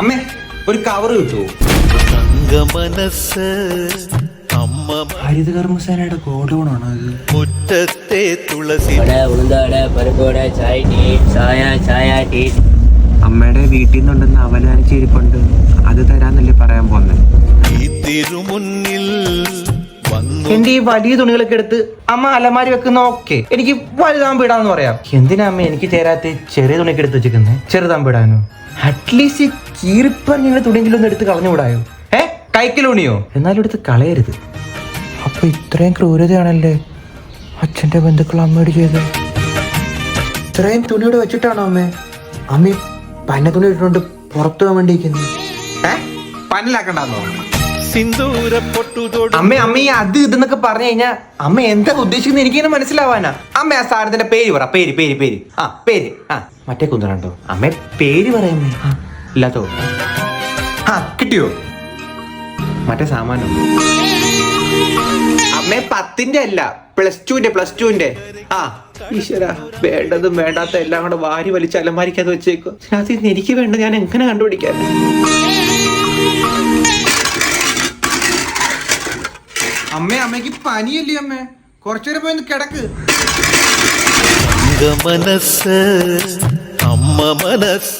അമ്മേ ഒരു കവർ കിട്ടുമോ മനസ്സ് അമ്മ ഹരിത കർമ്മസേനയുടെ ഗോഡൗണാണോ മുറ്റത്തെ തുളസി വട ഉളുന്ത വട പരിപ്പ് വട ചായ ടീ ചായ ചായ ടീ. അമ്മയുടെ വീട്ടിൽ നിന്നുണ്ടെന്ന് അവനാനിച്ചിരിപ്പുണ്ട് അത് തരാന്നല്ലേ പറയാൻ പോന്നെ. ഈ തിരുമുന്നിൽ എന്റെ ഈ വലിയ തുണികളൊക്കെ എടുത്ത് അമ്മ അലമാരി വെക്കുന്ന ഓക്കെ എനിക്ക് വലുതാകുമ്പോ ഇടാന്ന് പറയാം. എന്തിനാ അമ്മ എനിക്ക് ചേരാത്ത ചെറിയ തുണിയൊക്കെ എടുത്ത് വെച്ചിരിക്കുന്നത് ചെറുതാകുമ്പോ ഇടാനോ അറ്റ്ലീസ്റ്റ് കീറിപ്പറിഞ്ഞ തുണിയെങ്കിലും ഒന്ന് എടുത്ത് കളഞ്ഞുകൂടായോ? ഏ? കൈക്കലൂണിയോ എന്നാലും എടുത്ത് കളയരുത്. അപ്പൊ ഇത്രയും ക്രൂരതയാണല്ലേ അച്ഛന്റെ ബന്ധുക്കൾ അമ്മയോട് ചെയ്ത് ഇത്രയും തുണിയോട് വെച്ചിട്ടാണോ അമ്മേ? അമ്മ പന്ന തുണി ഇട്ടുകൊണ്ട് പുറത്തു പോകാൻ വേണ്ടിയിരിക്കുന്നത് ഏ? പന്നലാക്കണ്ടെന്നോ? സിന്ദൂര അമ്മ അമ്മ ഈ അത് ഇതെന്നൊക്കെ പറഞ്ഞു കഴിഞ്ഞാ അമ്മ എന്താ ഉദ്ദേശിക്കുന്നത്? എനിക്കിങ്ങനെ മനസ്സിലാവാനാ. അമ്മ ആ സാധനത്തിന്റെ പേര് പറ. പേര് പേര് പേര്. ആ പേര്. ആ മറ്റേ കുന്തണ്ടോ അമ്മ പേര് പറയമ്മേ ആ കിട്ടിയോ? മറ്റേ സാമാനം? അമ്മ പത്തിന്റെ അല്ല. പ്ലസ് ടുവിന്റെ പ്ലസ് ടുവിന്റെ. ആ ഈശ്വരാ വേണ്ടതും വേണ്ടാത്ത എല്ലാം കൂടെ വാരി വലിച്ച് അലമാരിക്കാതെ വെച്ചേക്കും എനിക്ക് വേണ്ട. ഞാൻ എങ്ങനെ കണ്ടുപിടിക്കാൻ അമ്മേ അമ്മയ്ക്ക് പനിയല്ലേ അമ്മേ? കുറച്ചേരം പോയി ഒന്ന് കിടക്ക്. മനസ്സ് അമ്മ മനസ്